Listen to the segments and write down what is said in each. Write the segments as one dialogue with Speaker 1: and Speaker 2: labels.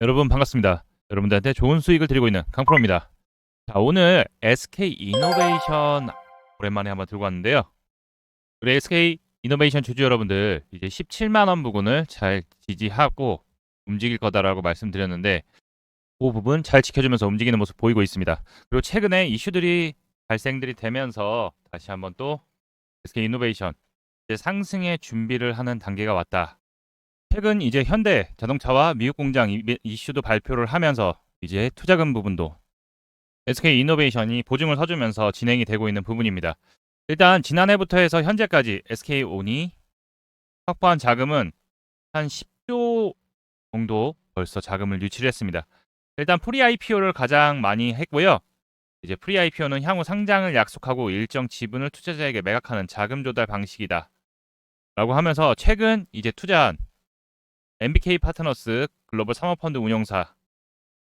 Speaker 1: 여러분 반갑습니다. 여러분들한테 좋은 수익을 드리고 있는 강프로입니다. 자, 오늘 SK 이노베이션 오랜만에 한번 들고 왔는데요. 우리 SK 이노베이션 주주 여러분들 이제 17만 원 부근을 잘 지지하고 움직일 거다라고 말씀드렸는데 그 부분 잘 지켜주면서 움직이는 모습 보이고 있습니다. 그리고 최근에 이슈들이 발생들이 되면서 다시 한번 또 SK 이노베이션 상승의 준비를 하는 단계가 왔다. 최근 이제 현대 자동차와 미국 공장 이- 이슈도 발표를 하면서 이제 투자금 부분도 SK 이노베이션이 보증을 서주면서 진행이 되고 있는 부분입니다. 일단 지난해부터 해서 현재까지 SK 온이 확보한 자금은 한 10조 정도 벌써 자금을 유치를 했습니다. 일단 프리 IPO를 가장 많이 했고요. 이제 프리 IPO는 향후 상장을 약속하고 일정 지분을 투자자에게 매각하는 자금 조달 방식이다. 라고 하면서 최근 이제 투자한 MBK 파트너스 글로벌 사모펀드 운용사,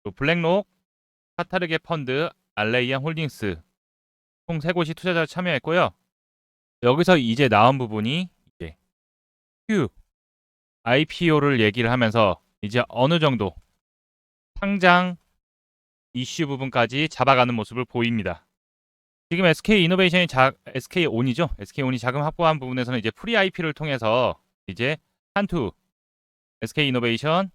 Speaker 1: 또 블랙록, 카타르게 펀드, 알레이안 홀딩스 총세 곳이 투자자 참여했고요. 여기서 이제 나온 부분이 이제 Q IPO를 얘기를 하면서 이제 어느 정도 상장 이슈 부분까지 잡아가는 모습을 보입니다. 지금 SK 이노베이션이 자, SK 온이죠. SK 온이 자금 확보한 부분에서는 이제 프리 IP를 통해서 이제 한투 SK 이노베이션,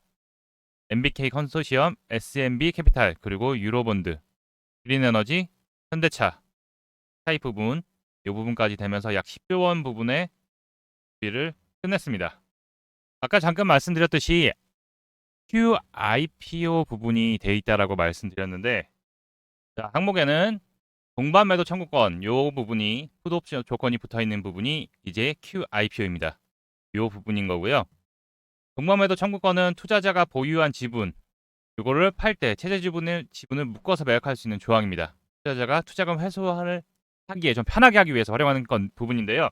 Speaker 1: MBK 컨소시엄, SMB 캐피탈, 그리고 유로본드, 그린에너지, 현대차, 타입 부분, 이 부분까지 되면서 약 10조 원 부분의 준비를 끝냈습니다. 아까 잠깐 말씀드렸듯이 QIPO 부분이 돼 있다라고 말씀드렸는데 자, 항목에는 동반 매도 청구권 요 부분이 푸드 옵션 조건이 붙어 있는 부분이 이제 QIPO입니다. 요 부분인 거고요. 동반매도 청구권은 투자자가 보유한 지분, 이거를 팔때 최대 지분을 지분을 묶어서 매각할 수 있는 조항입니다. 투자자가 투자금 회수를 하기에 좀 편하게 하기 위해서 활용하는 건 부분인데요.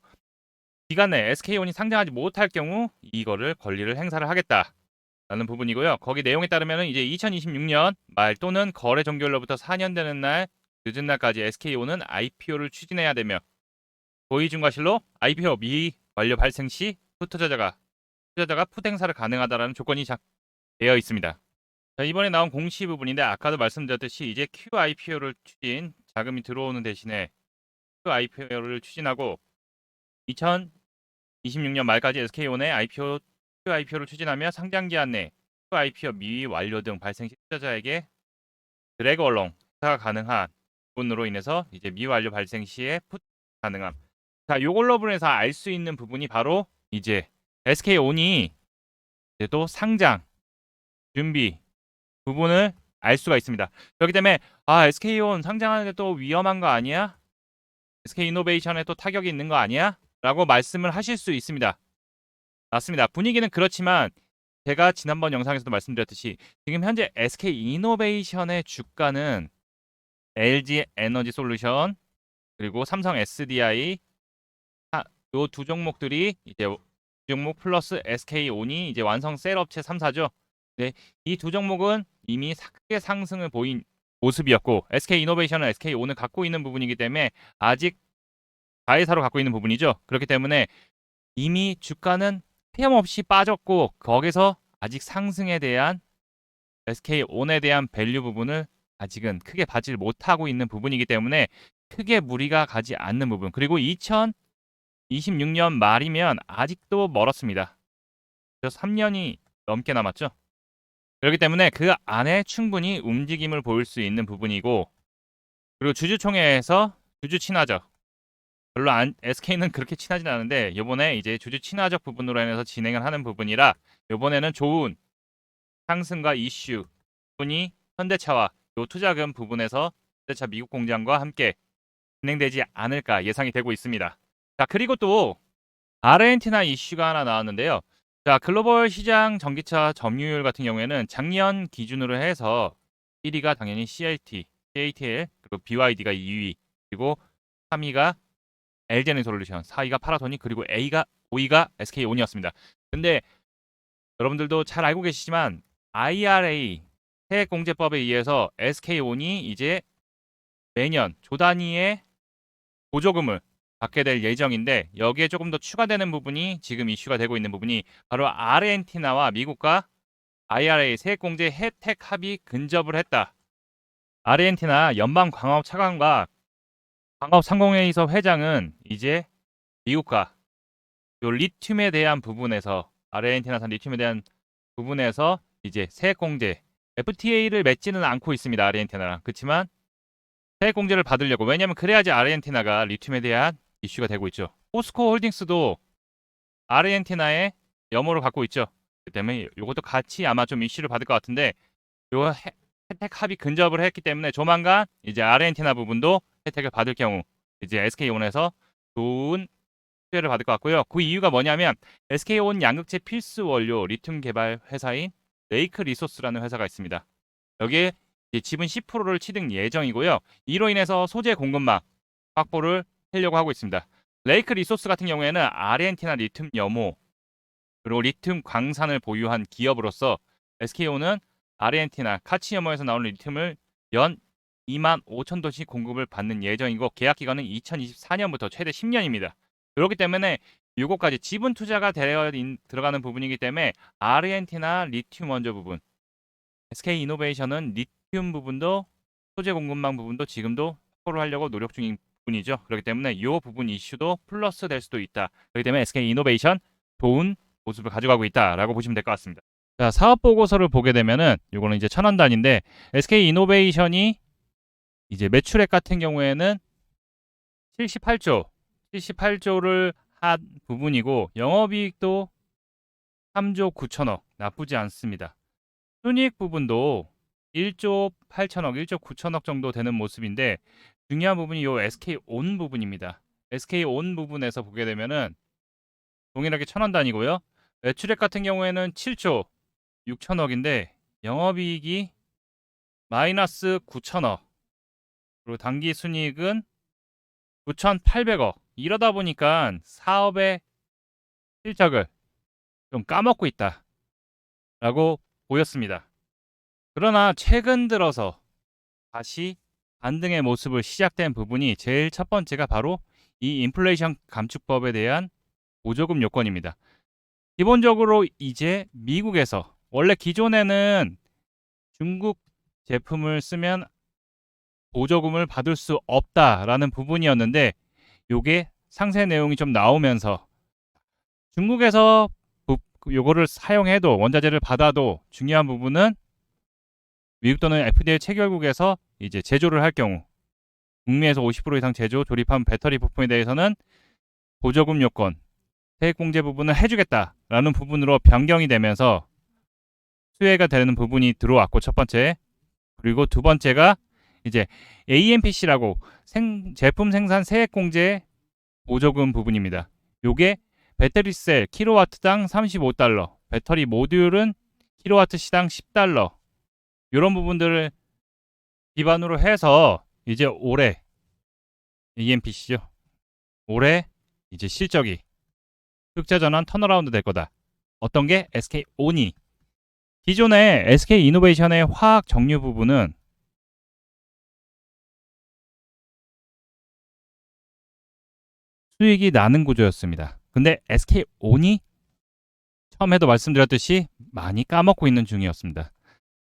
Speaker 1: 기간 내 SK온이 상장하지 못할 경우 이거를 권리를 행사를 하겠다라는 부분이고요. 거기 내용에 따르면 이제 2026년 말 또는 거래 종결로부터 4년 되는 날 늦은 날까지 SK온은 IPO를 추진해야 되며 고의 중과실로 IPO 미 완료 발생 시 후 투자자가 투자자가 푸드 행사를 가능하다라는 조건이 자- 되어 있습니다. 자, 이번에 나온 공시 부분인데 아까도 말씀드렸듯이 이제 QIPO를 추진 자금이 들어오는 대신에 QIPO를 추진하고 2026년 말까지 SK온의 IPO QIPO를 추진하며 상장 기한 내 QIPO 미위 완료 등 발생 시 투자자에게 드래그 얼롱 행사가 가능한 부분으로 인해서 이제 미완료 발생 시에 푸드 가능함. 자, 요걸로 분해서 알 수 있는 부분이 바로 이제 SK온이 또 상장 준비 부분을 알 수가 있습니다. 그렇기 때문에 아 SK온 상장하는 게또 위험한 거 아니야? SK 이노베이션에 또 타격이 있는 거 아니야? 라고 말씀을 하실 수 있습니다. 맞습니다. 분위기는 그렇지만 제가 지난번 영상에서도 말씀드렸듯이 지금 현재 SK 이노베이션의 주가는 LG 에너지 솔루션 그리고 삼성 SDI 요두 종목들이 이제 종목 플러스 SK온이 이제 완성 셀 업체 3사죠. 네, 이 두 종목은 이미 사- 크게 상승을 보인 모습이었고 SK 이노베이션은 SK온을 갖고 있는 부분이기 때문에 아직 자회사로 갖고 있는 부분이죠. 그렇기 때문에 이미 주가는 폐염없이 빠졌고 거기서 아직 상승에 대한 SK온에 대한 밸류 부분을 아직은 크게 받지 못하고 있는 부분이기 때문에 크게 무리가 가지 않는 부분 그리고 2026년 말이면 아직도 멀었습니다. 그래서 3년이 넘게 남았죠. 그렇기 때문에 그 안에 충분히 움직임을 보일 수 있는 부분이고 그리고 주주총회에서 주주 친화적 별로 안, SK는 그렇게 친하진 않은데 이번에 이제 주주 친화적 부분으로 인해서 진행을 하는 부분이라 이번에는 좋은 상승과 이슈 부분이 현대차와 요 투자금 부분에서 현대차 미국 공장과 함께 진행되지 않을까 예상이 되고 있습니다. 자 그리고 또 아르헨티나 이슈가 하나 나왔는데요. 자, 글로벌 시장 전기차 점유율 같은 경우에는 작년 기준으로 해서 1위가 당연히 CLT, CATL, 그리고 BYD가 2위, 그리고 3위가 LG에너지 솔루션, 4위가 파라소닉, 그리고 A가 5위가 SK온이었습니다. 근데 여러분들도 잘 알고 계시지만 IRA 세액공제법에 의해서 SK온이 이제 매년 조 단위의 보조금을 받게 될 예정인데 여기에 조금 더 추가되는 부분이 지금 이슈가 되고 있는 부분이 바로 아르헨티나와 미국과 IRA 세액공제 혜택 합의 근접을 했다. 아르헨티나 연방광업 차관과 광업 상공회의소 회장은 이제 미국과 요 리튬에 대한 부분에서 아르헨티나산 리튬에 대한 부분에서 이제 세액공제 FTA를 맺지는 않고 있습니다. 아르헨티나랑 그렇지만 세액공제를 받으려고 왜냐하면 그래야지 아르헨티나가 리튬에 대한 이슈가 되고 있죠. 포스코 홀딩스도 아르헨티나에 염호를 갖고 있죠. 그 때문에 이것도 같이 아마 좀 이슈를 받을 것 같은데 요 혜- 혜택 합의 근접을 했기 때문에 조만간 이제 아르헨티나 부분도 혜택을 받을 경우 이제 SK온에서 좋은 수혜를 받을 것 같고요. 그 이유가 뭐냐면 SK온 양극재 필수 원료 리튬 개발 회사인 레이크 리소스라는 회사가 있습니다. 여기에 지분 10%를 취득 예정이고요. 이로 인해서 소재 공급망 확보를 하려고 하고 있습니다. 레이크 리소스 같은 경우에는 아르헨티나 리튬 염호 그리고 리튬 광산을 보유한 기업으로서 SKO는 아르헨티나 카치 염호에서 나오는 리튬을 연 2만 5천 도씩 공급을 받는 예정이고 계약 기간은 2024년부터 최대 10년입니다. 그렇기 때문에 요거까지 지분 투자가 되어 인- 들어가는 부분이기 때문에 아르헨티나 리튬 원조 부분 SK 이노베이션은 리튬 부분도 소재 공급망 부분도 지금도 확보를 하려고 노력 중인 부분이죠. 그렇기 때문에 이 부분 이슈도 플러스 될 수도 있다. 그렇기 때문에 SK 이노베이션 좋은 모습을 가져가고 있다라고 보시면 될 것 같습니다. 자, 사업 보고서를 보게 되면은 요거는 이제 천원 단위인데 SK 이노베이션이 이제 매출액 같은 경우에는 78조, 78조를 한 부분이고 영업이익도 3조 9천억 나쁘지 않습니다. 순이익 부분도 1조 8천억, 1조 9천억 정도 되는 모습인데 중요한 부분이 요 SK 온 부분입니다. SK 온 부분에서 보게 되면은 동일하게 천원 단위고요. 매출액 같은 경우에는 7조 6천억인데 영업이익이 마이너스 9천억 그리고 당기 순이익은 9,800억 이러다 보니까 사업의 실적을 좀 까먹고 있다 라고 보였습니다. 그러나 최근 들어서 다시 반등의 모습을 시작된 부분이 제일 첫 번째가 바로 이 인플레이션 감축법에 대한 보조금 요건입니다. 기본적으로 이제 미국에서 원래 기존에는 중국 제품을 쓰면 보조금을 받을 수 없다라는 부분이었는데 요게 상세 내용이 좀 나오면서 중국에서 부- 요거를 사용해도 원자재를 받아도 중요한 부분은 미국 또는 FDA 체결국에서 이제 제조를 할 경우 북미에서 50% 이상 제조 조립한 배터리 부품에 대해서는 보조금 요건 세액 공제 부분을 해주겠다라는 부분으로 변경이 되면서 수혜가 되는 부분이 들어왔고 첫 번째 그리고 두 번째가 이제 AMPC라고 생, 제품 생산 세액 공제 보조금 부분입니다. 요게 배터리 셀 킬로와트당 35달러, 배터리 모듈은 킬로와트 시당 10달러 이런 부분들을 기반으로 해서 이제 올해 AMPC죠. 올해 이제 실적이 흑자 전환 턴어라운드 될 거다. 어떤 게 SK 온이 기존의 SK 이노베이션의 화학 정류 부분은 수익이 나는 구조였습니다. 근데 SK 온이 처음에도 말씀드렸듯이 많이 까먹고 있는 중이었습니다.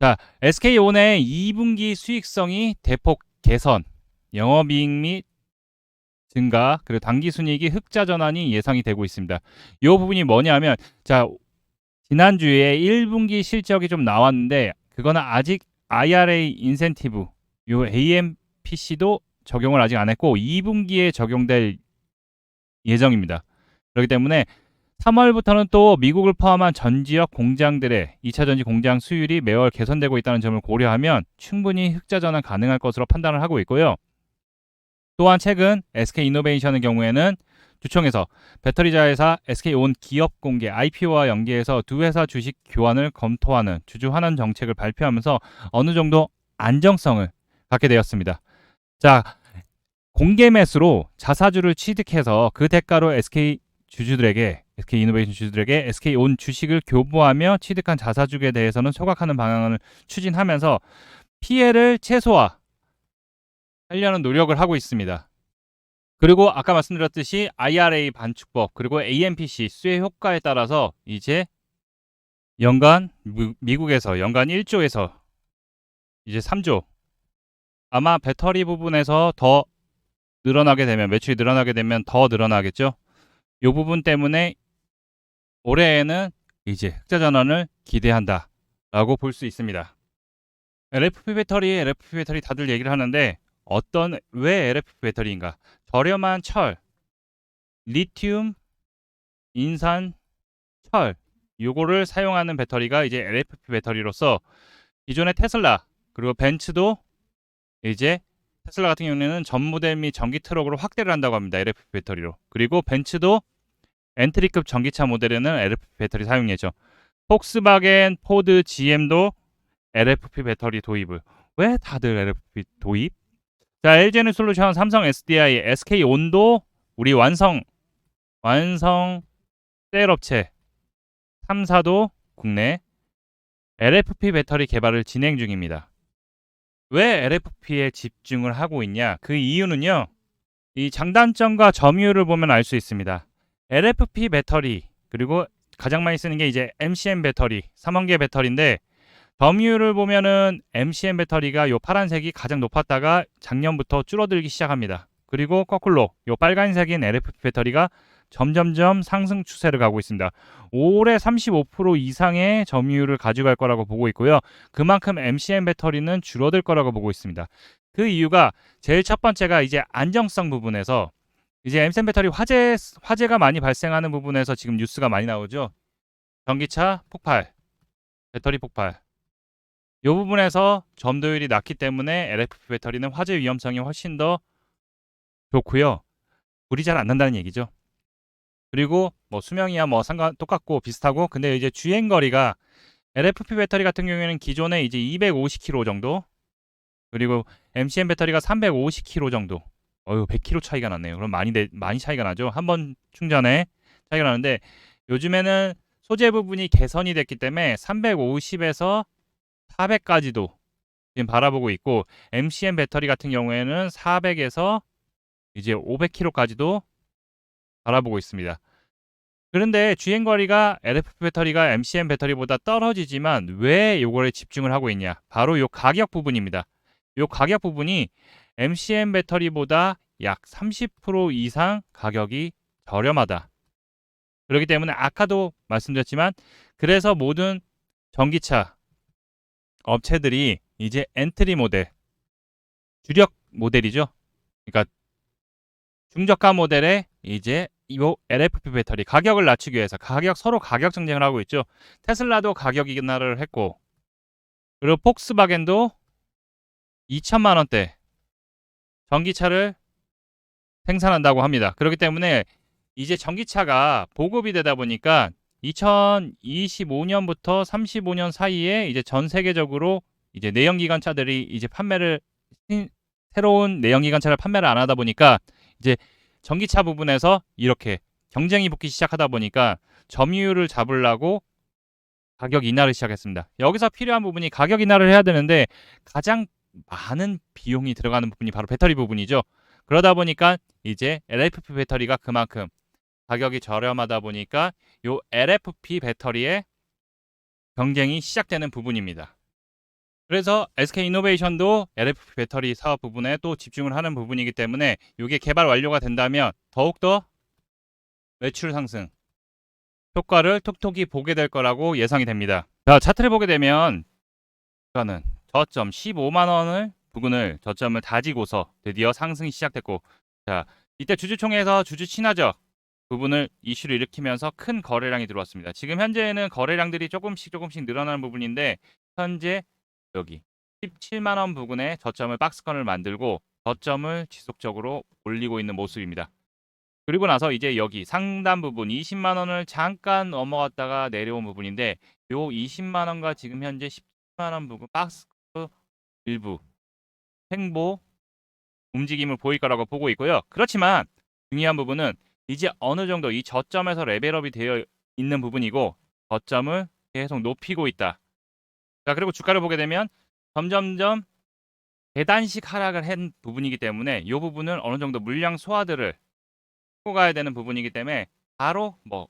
Speaker 1: 자, SK 온의 2분기 수익성이 대폭 개선, 영업이익 및 증가, 그리고 당기 순이익이 흑자 전환이 예상이 되고 있습니다. 이 부분이 뭐냐면 자, 지난주에 1분기 실적이 좀 나왔는데 그거는 아직 IRA 인센티브 요 AMPC도 적용을 아직 안 했고 2분기에 적용될 예정입니다. 그렇기 때문에 3월부터는 또 미국을 포함한 전 지역 공장들의 2차 전지 공장 수율이 매월 개선되고 있다는 점을 고려하면 충분히 흑자 전환 가능할 것으로 판단을 하고 있고요. 또한 최근 SK 이노베이션의 경우에는 주총에서 배터리 자회사 SK온 기업 공개 IPO와 연계해서 두 회사 주식 교환을 검토하는 주주 환원 정책을 발표하면서 어느 정도 안정성을 갖게 되었습니다. 자, 공개 매수로 자사주를 취득해서 그 대가로 SK 주주들에게 SK 이노베이션 주주들에게 SK온 주식을 교부하며 취득한 자사주에 대해서는 소각하는 방향을 추진하면서 피해를 최소화 하려는 노력을 하고 있습니다. 그리고 아까 말씀드렸듯이 IRA 반축법 그리고 AMPC 수혜 효과에 따라서 이제 연간 미- 미국에서 연간 1조에서 이제 3조 아마 배터리 부분에서 더 늘어나게 되면 매출이 늘어나게 되면 더 늘어나겠죠. 이 부분 때문에 올해에는 이제 흑자 전환을 기대한다 라고 볼 수 있습니다. LFP 배터리, LFP 배터리 다들 얘기를 하는데 어떤 왜 LFP 배터리인가? 저렴한 철, 리튬, 인산, 철 요거를 사용하는 배터리가 이제 LFP 배터리로서 기존의 테슬라 그리고 벤츠도 이제 테슬라 같은 경우에는 전 모델 및 전기 트럭으로 확대를 한다고 합니다. LFP 배터리로. 그리고 벤츠도 엔트리급 전기차 모델에는 LFP 배터리 사용 예정. 폭스바겐, 포드, GM도 LFP 배터리 도입을. 왜 다들 LFP 도입? 자, LG에는 솔루션, 삼성 SDI, SK 온도, 우리 완성 완성 셀 업체 3사도 국내 LFP 배터리 개발을 진행 중입니다. 왜 LFP에 집중을 하고 있냐? 그 이유는요. 이 장단점과 점유율을 보면 알 수 있습니다. LFP 배터리 그리고 가장 많이 쓰는 게 이제 MCM 배터리, 3원계 배터리인데 점유율을 보면은 MCM 배터리가 요 파란색이 가장 높았다가 작년부터 줄어들기 시작합니다. 그리고 거꾸로 요 빨간색인 LFP 배터리가 점점점 상승 추세를 가고 있습니다. 올해 35% 이상의 점유율을 가져갈 거라고 보고 있고요. 그만큼 MCM 배터리는 줄어들 거라고 보고 있습니다. 그 이유가 제일 첫 번째가 이제 안정성 부분에서 이제 MCM 배터리 화재 화재가 많이 발생하는 부분에서 지금 뉴스가 많이 나오죠. 전기차 폭발, 배터리 폭발. 이 부분에서 점도율이 낮기 때문에 LFP 배터리는 화재 위험성이 훨씬 더 좋고요. 불이 잘 안 난다는 얘기죠. 그리고 뭐 수명이야 뭐 상관 똑같고 비슷하고 근데 이제 주행 거리가 LFP 배터리 같은 경우에는 기존에 이제 250km 정도 그리고 MCM 배터리가 350km 정도. 어유 100km 차이가 났네요. 그럼 많이 내- 많이 차이가 나죠. 한 번 충전에 차이가 나는데 요즘에는 소재 부분이 개선이 됐기 때문에 350에서 400까지도 지금 바라보고 있고 MCM 배터리 같은 경우에는 400에서 이제 500km까지도 바라보고 있습니다. 그런데 주행 거리가 LFP 배터리가 MCM 배터리보다 떨어지지만 왜 요거에 집중을 하고 있냐? 바로 요 가격 부분입니다. 요 가격 부분이 MCM 배터리보다 약 30% 이상 가격이 저렴하다. 그렇기 때문에 아까도 말씀드렸지만 그래서 모든 전기차 업체들이 이제 엔트리 모델 주력 모델이죠. 그러니까 중저가 모델에 이제 이 LFP 배터리 가격을 낮추기 위해서 가격 서로 가격 경쟁을 하고 있죠. 테슬라도 가격 인하를 했고 그리고 폭스바겐도 2천만 원대 전기차를 생산한다고 합니다. 그렇기 때문에 이제 전기차가 보급이 되다 보니까 2025년부터 35년 사이에 이제 전 세계적으로 이제 내연기관차들이 이제 판매를 신- 새로운 내연기관차를 판매를 안 하다 보니까 이제 전기차 부분에서 이렇게 경쟁이 붙기 시작하다 보니까 점유율을 잡으려고 가격 인하를 시작했습니다. 여기서 필요한 부분이 가격 인하를 해야 되는데 가장 많은 비용이 들어가는 부분이 바로 배터리 부분이죠. 그러다 보니까 이제 LFP 배터리가 그만큼 가격이 저렴하다 보니까 요 LFP 배터리의 경쟁이 시작되는 부분입니다. 그래서 SK 이노베이션도 LFP 배터리 사업 부분에 또 집중을 하는 부분이기 때문에 이게 개발 완료가 된다면 더욱더 매출 상승 효과를 톡톡히 보게 될 거라고 예상이 됩니다. 자, 차트를 보게 되면 주가는 저점 15만 원을 부근을 저점을 다지고서 드디어 상승이 시작됐고 자, 이때 주주총회에서 주주 친화적 부분을 이슈를 일으키면서 큰 거래량이 들어왔습니다. 지금 현재는 거래량들이 조금씩 조금씩 늘어나는 부분인데 현재 여기 17만 원 부근에 저점을 박스권을 만들고 저점을 지속적으로 올리고 있는 모습입니다. 그리고 나서 이제 여기 상단 부분 20만 원을 잠깐 넘어갔다가 내려온 부분인데 요 20만 원과 지금 현재 17만 원 부분 박스 일부 횡보 움직임을 보일 거라고 보고 있고요. 그렇지만 중요한 부분은 이제 어느 정도 이 저점에서 레벨업이 되어 있는 부분이고 저점을 계속 높이고 있다. 자 그리고 주가를 보게 되면 점점점 계단식 하락을 한 부분이기 때문에 이 부분은 어느 정도 물량 소화들을 하고 가야 되는 부분이기 때문에 바로 뭐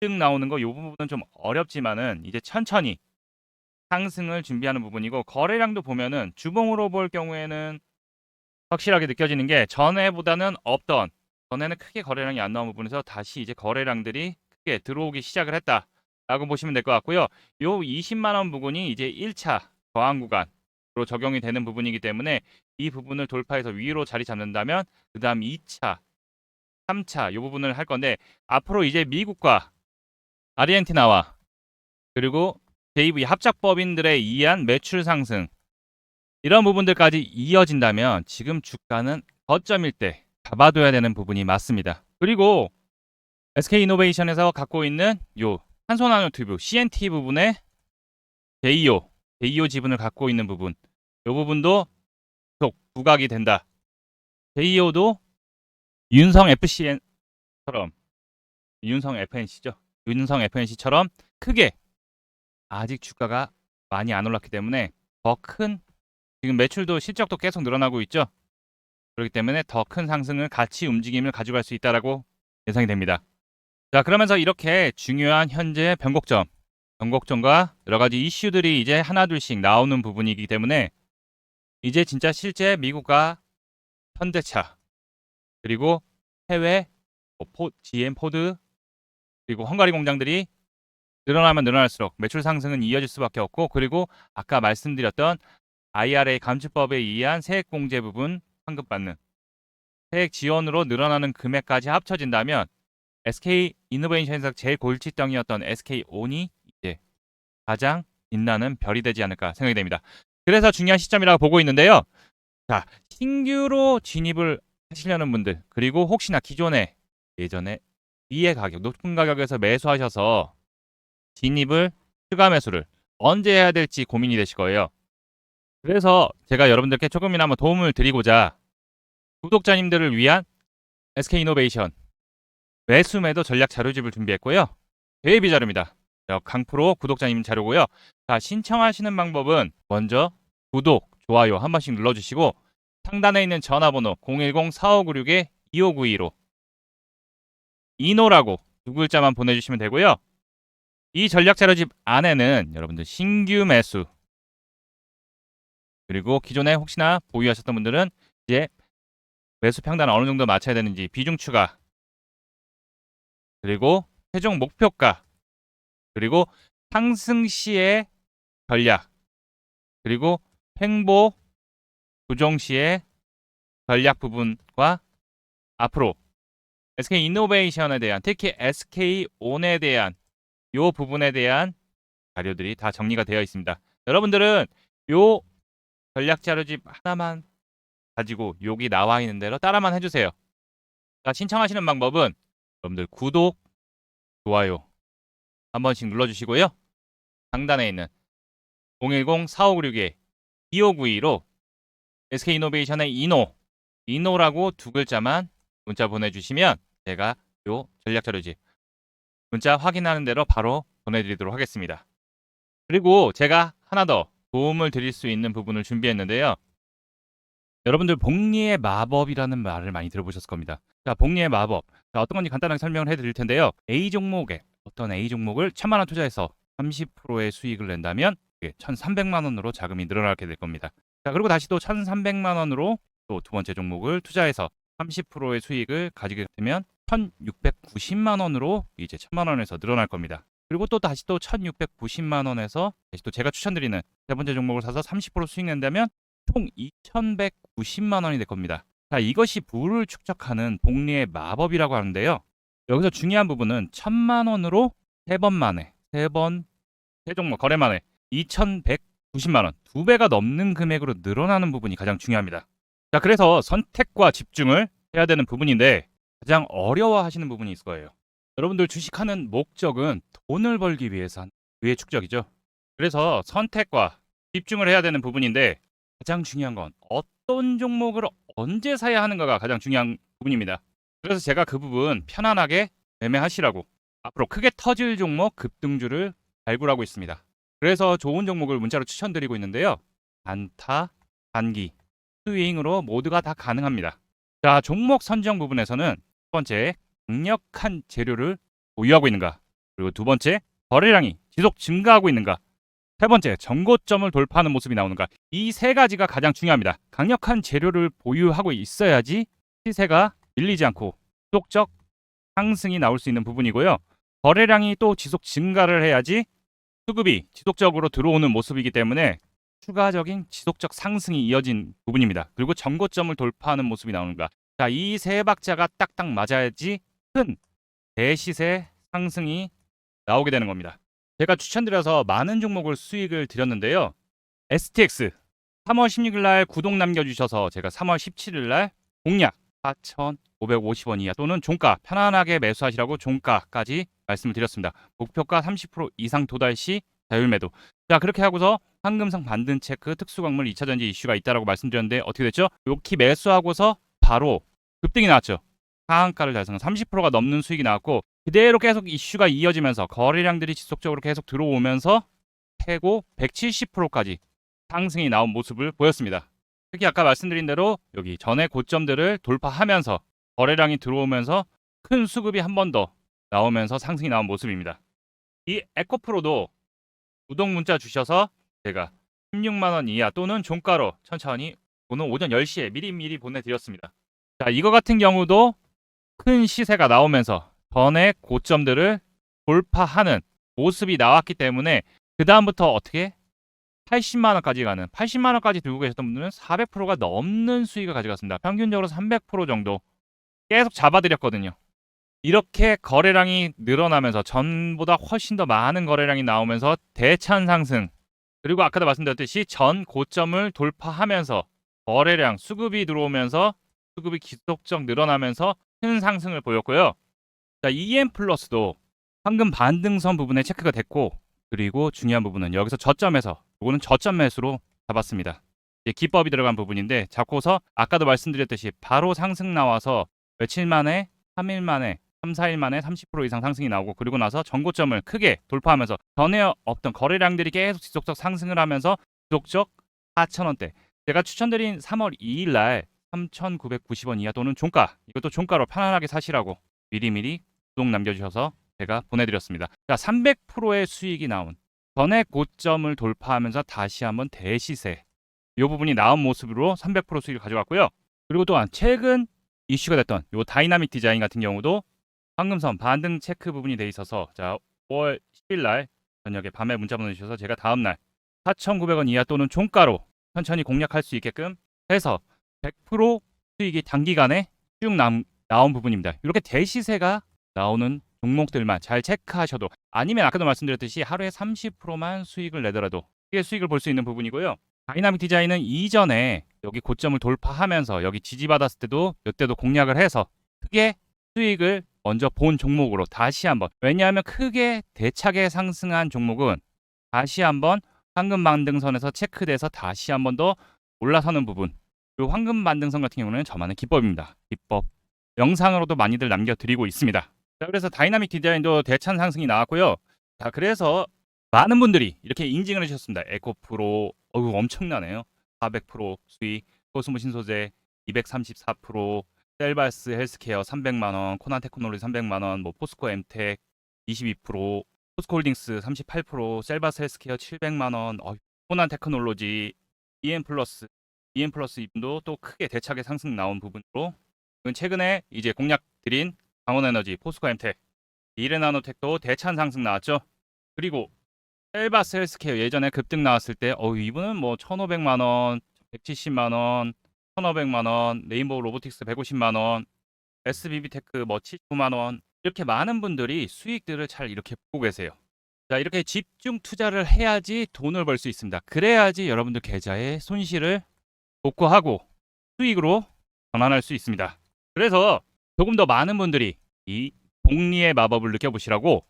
Speaker 1: 급등 나오는 거 이 부분은 좀 어렵지만은 이제 천천히 상승을 준비하는 부분이고 거래량도 보면은 주봉으로 볼 경우에는 확실하게 느껴지는 게 전에보다는 없던 전에는 크게 거래량이 안 나온 부분에서 다시 이제 거래량들이 크게 들어오기 시작을 했다 라고 보시면 될 것 같고요. 요 20만 원 부분이 이제 1차 저항 구간으로 적용이 되는 부분이기 때문에 이 부분을 돌파해서 위로 자리 잡는다면 그다음 2차, 3차 요 부분을 할 건데 앞으로 이제 미국과 아르헨티나와 그리고 JV 합작법인들에 의한 매출 상승 이런 부분들까지 이어진다면 지금 주가는 거점일 때 잡아둬야 되는 부분이 맞습니다. 그리고 SK 이노베이션에서 갖고 있는 요 한손나노 튜브 CNT 부분에 JO, JO 지분을 갖고 있는 부분 요 부분도 계속 부각이 된다. JO도 윤성 FCN처럼 윤성 FNC죠. 윤성 FNC처럼 크게 아직 주가가 많이 안 올랐기 때문에 더 큰 지금 매출도 실적도 계속 늘어나고 있죠. 그렇기 때문에 더 큰 상승을 같이 움직임을 가져갈 수 있다라고 예상이 됩니다. 자, 그러면서 이렇게 중요한 현재 변곡점, 변곡점과 여러 가지 이슈들이 이제 하나둘씩 나오는 부분이기 때문에 이제 진짜 실제 미국과 현대차 그리고 해외 뭐 포, GM 포드 그리고 헝가리 공장들이 늘어나면 늘어날수록 매출 상승은 이어질 수밖에 없고 그리고 아까 말씀드렸던 IRA 감축법에 의한 세액 공제 부분 환급받는 세액 지원으로 늘어나는 금액까지 합쳐진다면 SK 이노베이션에서 제일 골칫덩이였던 SK 온이 이제 가장 빛나는 별이 되지 않을까 생각이 됩니다. 그래서 중요한 시점이라고 보고 있는데요. 자, 신규로 진입을 하시려는 분들 그리고 혹시나 기존에 예전에 위의 가격, 높은 가격에서 매수하셔서 진입을 추가 매수를 언제 해야 될지 고민이 되실 거예요. 그래서 제가 여러분들께 조금이나마 도움을 드리고자 구독자님들을 위한 SK 이노베이션 매수 매도 전략 자료집을 준비했고요. 대비 자료입니다. 자, 강프로 구독자님 자료고요. 자, 신청하시는 방법은 먼저 구독, 좋아요 한 번씩 눌러주시고 상단에 있는 전화번호 010-4596-2592로 이노라고 두 글자만 보내주시면 되고요. 이 전략 자료집 안에는 여러분들 신규 매수 그리고 기존에 혹시나 보유하셨던 분들은 이제 매수 평단 어느 정도 맞춰야 되는지 비중 추가 그리고 최종 목표가 그리고 상승 시의 전략 그리고 횡보 부정 시의 전략 부분과 앞으로 SK 이노베이션에 대한 특히 SK 온에 대한 요 부분에 대한 자료들이 다 정리가 되어 있습니다. 여러분들은 요 전략 자료집 하나만 가지고 여기 나와 있는 대로 따라만 해주세요. 자, 신청하시는 방법은 여러분들 구독, 좋아요 한 번씩 눌러주시고요. 상단에 있는 010-4596-2592로 SK이노베이션의 이노, 이노라고 두 글자만 문자 보내주시면 제가 요 전략 자료집 문자 확인하는 대로 바로 보내드리도록 하겠습니다. 그리고 제가 하나 더 도움을 드릴 수 있는 부분을 준비했는데요. 여러분들 복리의 마법이라는 말을 많이 들어보셨을 겁니다. 자, 복리의 마법. 자, 어떤 건지 간단하게 설명을 해드릴 텐데요. A 종목에 어떤 A 종목을 천만 원 투자해서 30%의 수익을 낸다면 1,300만 원으로 자금이 늘어나게 될 겁니다. 자, 그리고 다시 또 1,300만 원으로 또 두 번째 종목을 투자해서 30%의 수익을 가지게 되면 1,690만 원으로 이제 1,000만 원에서 늘어날 겁니다. 그리고 또 다시 또 1,690만 원에서 다시 또 제가 추천드리는 세 번째 종목을 사서 30% 수익 낸다면 총 2,190만 원이 될 겁니다. 자, 이것이 부를 축적하는 복리의 마법이라고 하는데요. 여기서 중요한 부분은 1,000만 원으로 세 번 만에 세 번 세 종목 거래 만에 2,190만 원, 두 배가 넘는 금액으로 늘어나는 부분이 가장 중요합니다. 자, 그래서 선택과 집중을 해야 되는 부분인데 가장 어려워하시는 부분이 있을 거예요. 여러분들 주식하는 목적은 돈을 벌기 위해서 한 위의 축적이죠. 그래서 선택과 집중을 해야 되는 부분인데 가장 중요한 건 어떤 종목을 언제 사야 하는가가 가장 중요한 부분입니다. 그래서 제가 그 부분 편안하게 매매하시라고 앞으로 크게 터질 종목 급등주를 발굴하고 있습니다. 그래서 좋은 종목을 문자로 추천드리고 있는데요. 단타, 단기, 스윙으로 모두가 다 가능합니다. 자, 종목 선정 부분에서는 첫 번째 강력한 재료를 보유하고 있는가? 그리고 두 번째 거래량이 지속 증가하고 있는가. 세 번째 정고점을 돌파하는 모습이 나오는가. 이 세 가지가 가장 중요합니다. 강력한 재료를 보유하고 있어야지 시세가 밀리지 않고 지속적 상승이 나올 수 있는 부분이고요. 거래량이 또 지속 증가를 해야지 수급이 지속적으로 들어오는 모습이기 때문에 추가적인 지속적 상승이 이어진 부분입니다. 그리고 정고점을 돌파하는 모습이 나오는가. 자, 이 세 박자가 딱딱 맞아야지 큰 대시세 상승이 나오게 되는 겁니다. 제가 추천드려서 많은 종목을 수익을 드렸는데요. STX 3월 16일 날 구독 남겨주셔서 제가 3월 17일 날 공략 4,550원 이하 또는 종가 편안하게 매수하시라고 종가까지 말씀을 드렸습니다. 목표가 30% 이상 도달 시 자율 매도. 자 그렇게 하고서 황금성 반등 체크 특수광물 2차전지 이슈가 있다라고 말씀드렸는데 어떻게 됐죠? 요키 매수하고서 바로 급등이 나왔죠. 상한가를 달성 30%가 넘는 수익이 나왔고 그대로 계속 이슈가 이어지면서 거래량들이 지속적으로 계속 들어오면서 최고 170%까지 상승이 나온 모습을 보였습니다. 특히 아까 말씀드린 대로 여기 전에 고점들을 돌파하면서 거래량이 들어오면서 큰 수급이 한 번 더 나오면서 상승이 나온 모습입니다. 이 에코프로도 구독 문자 주셔서 제가 16만 원 이하 또는 종가로 천천히 오늘 오전 10시에 미리미리 보내드렸습니다. 자, 이거 같은 경우도 큰 시세가 나오면서 전에 고점들을 돌파하는 모습이 나왔기 때문에 그 다음부터 어떻게 80만 원까지 가는 80만 원까지 들고 계셨던 분들은 400%가 넘는 수익을 가져갔습니다. 평균적으로 300% 정도 계속 잡아드렸거든요. 이렇게 거래량이 늘어나면서 전보다 훨씬 더 많은 거래량이 나오면서 대찬 상승 그리고 아까도 말씀드렸듯이 전 고점을 돌파하면서 거래량 수급이 들어오면서 수급이 지속적 늘어나면서 큰 상승을 보였고요. 자, EM 플러스도 황금 반등선 부분에 체크가 됐고 그리고 중요한 부분은 여기서 저점에서 이거는 저점 매수로 잡았습니다. 기법이 들어간 부분인데 잡고서 아까도 말씀드렸듯이 바로 상승 나와서 며칠 만에 3일 만에 3, 4일 만에 30% 이상 상승이 나오고 그리고 나서 전고점을 크게 돌파하면서 전에 없던 거래량들이 계속 지속적 상승을 하면서 지속적 4,000원대 제가 추천드린 3월 2일 날 3,990원 이하 또는 종가 이것도 종가로 편안하게 사시라고 미리미리 구독 남겨주셔서 제가 보내드렸습니다. 자, 300%의 수익이 나온 전에 고점을 돌파하면서 다시 한번 대시세 이 부분이 나온 모습으로 300% 수익을 가져갔고요. 그리고 또한 최근 이슈가 됐던 요 다이나믹 디자인 같은 경우도 황금선 반등 체크 부분이 돼 있어서 자 5월 10일 날 저녁에 밤에 문자 보내주셔서 제가 다음 날 4,900원 이하 또는 종가로 천천히 공략할 수 있게끔 해서 100% 수익이 단기간에 쭉 남, 나온 부분입니다. 이렇게 대시세가 나오는 종목들만 잘 체크하셔도 아니면 아까도 말씀드렸듯이 하루에 30%만 수익을 내더라도 크게 수익을 볼 수 있는 부분이고요. 다이나믹 디자인은 이전에 여기 고점을 돌파하면서 여기 지지받았을 때도 이때도 공략을 해서 크게 수익을 먼저 본 종목으로 다시 한번 왜냐하면 크게 대차게 상승한 종목은 다시 한번 황금 반등선에서 체크돼서 다시 한번 더 올라서는 부분 이 황금 반등선 같은 경우는 저만의 기법입니다. 기법 영상으로도 많이들 남겨드리고 있습니다. 자, 그래서 다이나믹 디자인도 대찬 상승이 나왔고요. 자, 그래서 많은 분들이 이렇게 인증을 해주셨습니다. 에코프로, 어우 엄청나네요. 400% 수익, 코스모 신소재 234%, 셀바스 헬스케어 300만 원, 코난 테크놀로지 300만 원, 뭐 포스코 엠텍 22%, 포스코 홀딩스 38%, 셀바스 헬스케어 700만 원, 어, 코난 테크놀로지, EM 플러스, EM 플러스 이분도 또 크게 대차게 상승 나온 부분으로 이건 최근에 이제 공략 드린 강원에너지, 포스코 엠텍, 이레나노텍도 대찬 상승 나왔죠. 그리고 셀바스 헬스케어 예전에 급등 나왔을 때 어, 이분은 뭐 1,500만 원, 170만 원, 1,500만 원, 레인보우 로보틱스 150만 원, SBB 테크 뭐 79만 원 이렇게 많은 분들이 수익들을 잘 이렇게 보고 계세요. 자, 이렇게 집중 투자를 해야지 돈을 벌 수 있습니다. 그래야지 여러분들 계좌의 손실을 복구하고 수익으로 전환할 수 있습니다. 그래서 조금 더 많은 분들이 이 복리의 마법을 느껴보시라고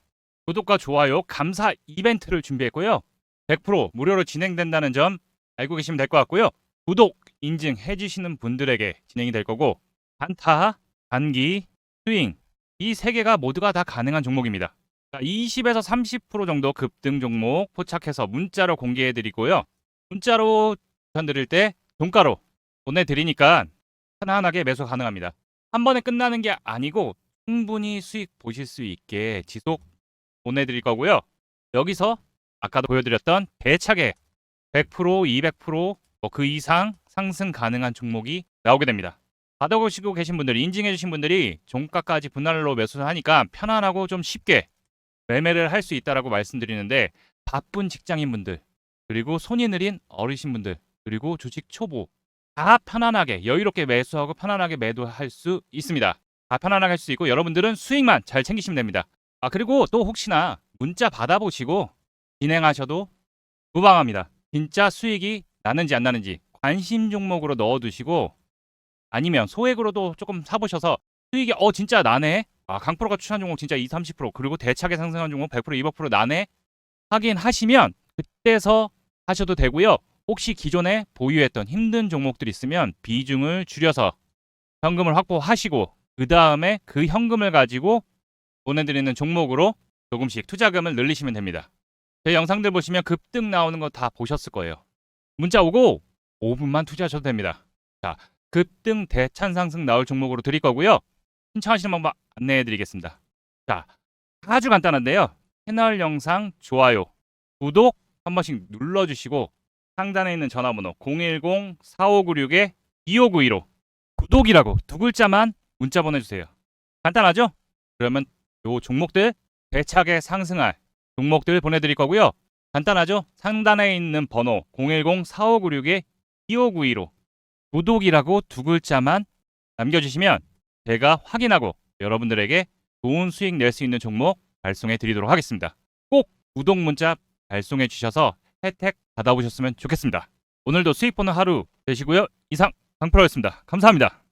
Speaker 1: 구독과 좋아요 감사 이벤트를 준비했고요. 100% 무료로 진행된다는 점 알고 계시면 될 것 같고요. 구독 인증해 주시는 분들에게 진행이 될 거고 단타, 단기, 스윙 이 세 개가 모두가 다 가능한 종목입니다. 20에서 30% 정도 급등 종목 포착해서 문자로 공개해 드리고요. 문자로 추천드릴 때 종가로 보내드리니까 편안하게 매수 가능합니다. 한 번에 끝나는 게 아니고 충분히 수익 보실 수 있게 지속 보내드릴 거고요. 여기서 아까도 보여드렸던 대차게 100%, 200%, 뭐 그 이상 상승 가능한 종목이 나오게 됩니다. 받아보시고 계신 분들, 인증해주신 분들이 종가까지 분할로 매수를 하니까 편안하고 좀 쉽게 매매를 할 수 있다라고 말씀드리는데 바쁜 직장인분들 그리고 손이 느린 어르신분들 그리고 주식 초보 다 편안하게 여유롭게 매수하고 편안하게 매도할 수 있습니다. 다 편안하게 할 수 있고 여러분들은 수익만 잘 챙기시면 됩니다. 아 그리고 또 혹시나 문자 받아보시고 진행하셔도 무방합니다. 진짜 수익이 나는지 안 나는지 관심 종목으로 넣어두시고 아니면 소액으로도 조금 사보셔서 수익이 어 진짜 나네 아 강프로가 추천 종목 진짜 2, 30% 그리고 대차게 상승한 종목 100% 200% 나네 확인하시면 그때서 하셔도 되고요. 혹시 기존에 보유했던 힘든 종목들 있으면 비중을 줄여서 현금을 확보하시고 그 다음에 그 현금을 가지고 보내드리는 종목으로 조금씩 투자금을 늘리시면 됩니다. 제 영상들 보시면 급등 나오는 거 다 보셨을 거예요. 문자 오고 5분만 투자하셔도 됩니다. 자, 급등 대찬 상승 나올 종목으로 드릴 거고요. 신청하시는 방법 안내해 드리겠습니다. 자, 아주 간단한데요. 채널 영상 좋아요, 구독 한 번씩 눌러주시고 상단에 있는 전화번호 010-4596-2592로 구독이라고 두 글자만 문자 보내주세요. 간단하죠? 그러면 요 종목들 대차게 상승할 종목들 보내드릴 거고요. 간단하죠? 상단에 있는 번호 010-4596-2592 로 구독이라고 두 글자만 남겨주시면 제가 확인하고 여러분들에게 좋은 수익 낼 수 있는 종목 발송해 드리도록 하겠습니다. 꼭 구독 문자 발송해 주셔서 혜택 받아보셨으면 좋겠습니다. 오늘도 수익 보는 하루 되시고요. 이상 강프로였습니다. 감사합니다.